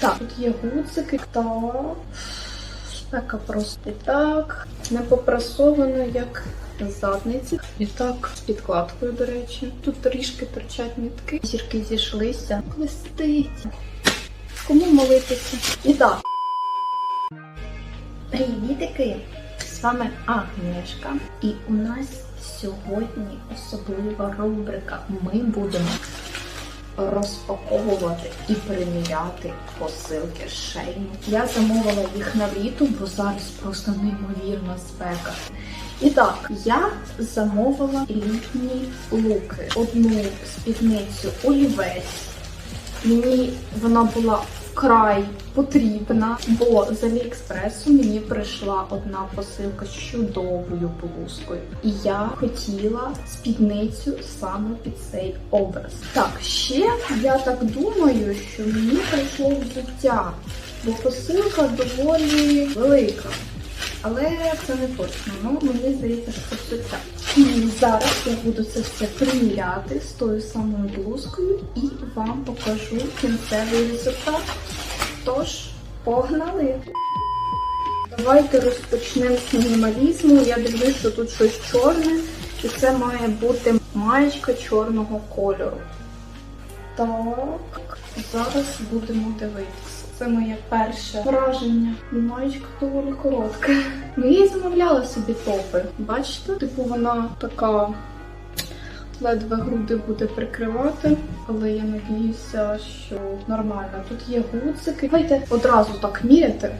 Так, тут є гудзики, так. Спека просто і так. Не попрасовано, як задниці. І так, з підкладкою, до речі. Тут трішки торчать нитки. Зірки зійшлися. Листить. Кому молитися? І так. Привітики! З вами Агнешка. І у нас сьогодні особлива рубрика. Ми будемо розпаковувати і приміряти посилки шейну. Я замовила їх на літо, бо зараз просто неймовірна спека. І так, я замовила літні луки. Одну спідницю олівець. Мені вона була вкрай потрібна, бо з Аліекспресу мені прийшла одна посилка з чудовою блузкою. І я хотіла спідницю саме під цей образ. Так, ще я так думаю, що мені прийшло взуття, бо посилка доволі велика. Але це не точно. Ну, мені здається, що це. І зараз я буду це все приміряти з тою самою блузкою і вам покажу кінцевий результат. Тож, погнали! Давайте розпочнемо з мінімалізму. Я дивлюсь, що тут щось чорне, і це має бути маєчка чорного кольору. Так, зараз будемо дивитися. Це моє перше враження. Маєчка доволі коротка. Ну, я замовляла собі топи. Бачите? Типу вона така ледве груди буде прикривати, але я надіюся, що нормально. Тут є гудзики. Давайте одразу так міряти.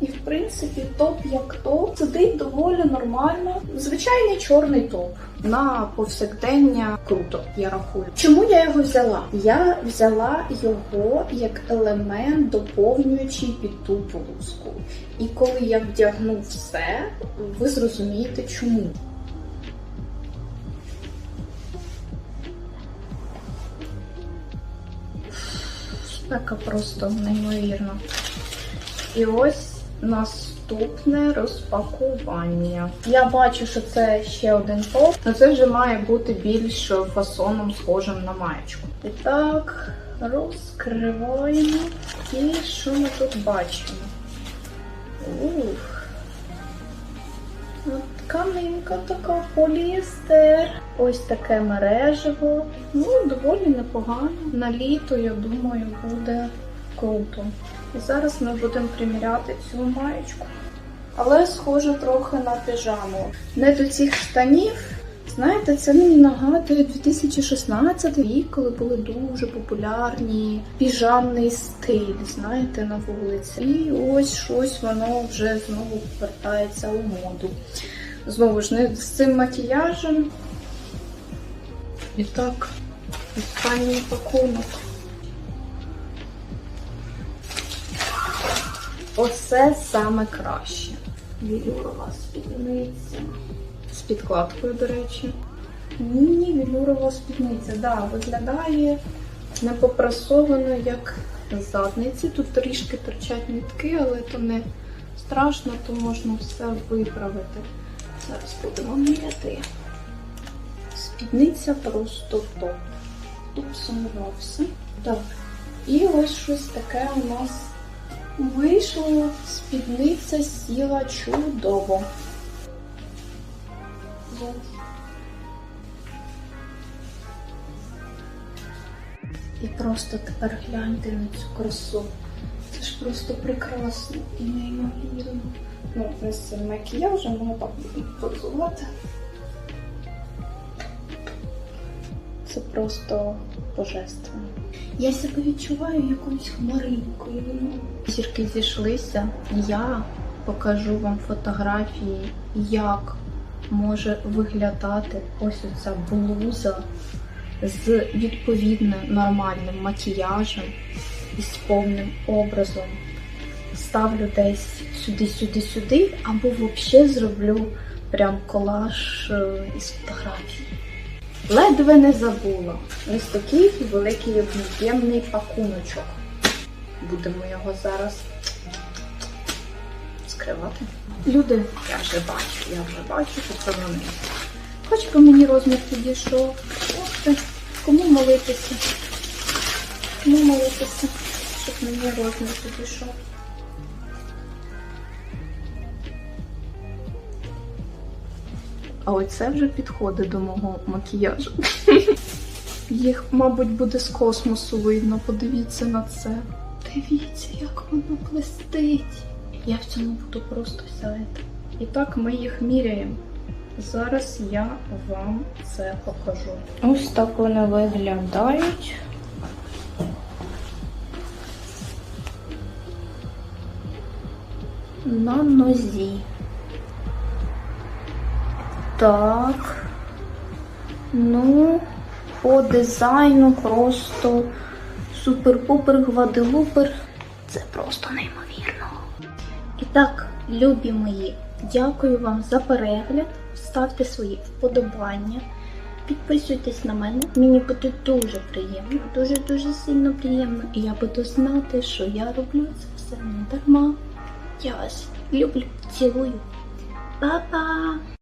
І в принципі, топ як топ сидить доволі нормально. Звичайний чорний топ. На повсякдення круто, я рахую. Чому я його взяла? Я взяла його як елемент, доповнюючий під ту блузку. І коли я вдягну все, ви зрозумієте чому. Спека просто неймовірна. І ось наступне розпакування. Я бачу, що це ще один топ, але це вже має бути більш фасоном схожим на маєчку. І так, розкриваємо. І що ми тут бачимо? Ух. Тканинка така поліестер. Ось таке мережево. Ну, доволі непогано. На літо, я думаю, буде круто. І зараз ми будемо приміряти цю маєчку. Але схоже трохи на піжаму. Не до цих штанів. Знаєте, це мені нагадує 2016 рік, коли були дуже популярні піжамний стиль, знаєте, на вулиці. І ось щось воно вже знову повертається у моду. Знову ж не з цим макіяжем. І так, останній пакунок. Оце саме краще. Вілюрова спідниця. З підкладкою, до речі. Ні, вілюрова спідниця. Да, виглядає не попрасовано, як задниці. Тут трішки торчать нитки, але то не страшно, то можна все виправити. Зараз будемо міряти. Спідниця просто топ. Тут сумнівався. Так. І ось щось таке у нас вийшло. Спідниця сіла чудово. І просто тепер гляньте на цю красу. Це ж просто прекрасно і неймовірно. Ну, з цим макіяжем, так позувати. Це просто божественно. Я себе відчуваю якоюсь хмаринкою. Зірки зійшлися. Я покажу вам фотографії, як може виглядати ось оця блуза з відповідно нормальним макіяжем і з повним образом. Ставлю десь сюди-сюди-сюди, або взагалі зроблю прям колаж е, із фотографій. Ледве не забула. Ось такий великий об'ємний пакуночок. Будемо його зараз скривати. Люди, я вже бачу, я вже бачу, що це вони. Хоч би мені розмір підійшов. Ох ти, кому молитися? Кому молитися? щоб мені розмір підійшов. А оце вже підходить до мого макіяжу. Їх, мабуть, буде з космосу видно. Подивіться на це. Дивіться, як воно блистить. Я в цьому буду просто сяяти. І так ми їх міряємо. Зараз я вам це покажу. Ось так вони виглядають. На нозі. Так. Ну, по дизайну просто супер-пупер, гваделупер. Це просто неймовірно. І так, любі мої, дякую вам за перегляд. Ставте свої вподобання. Підписуйтесь на мене, мені буде дуже приємно, дуже-дуже сильно приємно. І я буду знати, що я роблю це все не дарма. Я вас люблю, цілую. Па-па!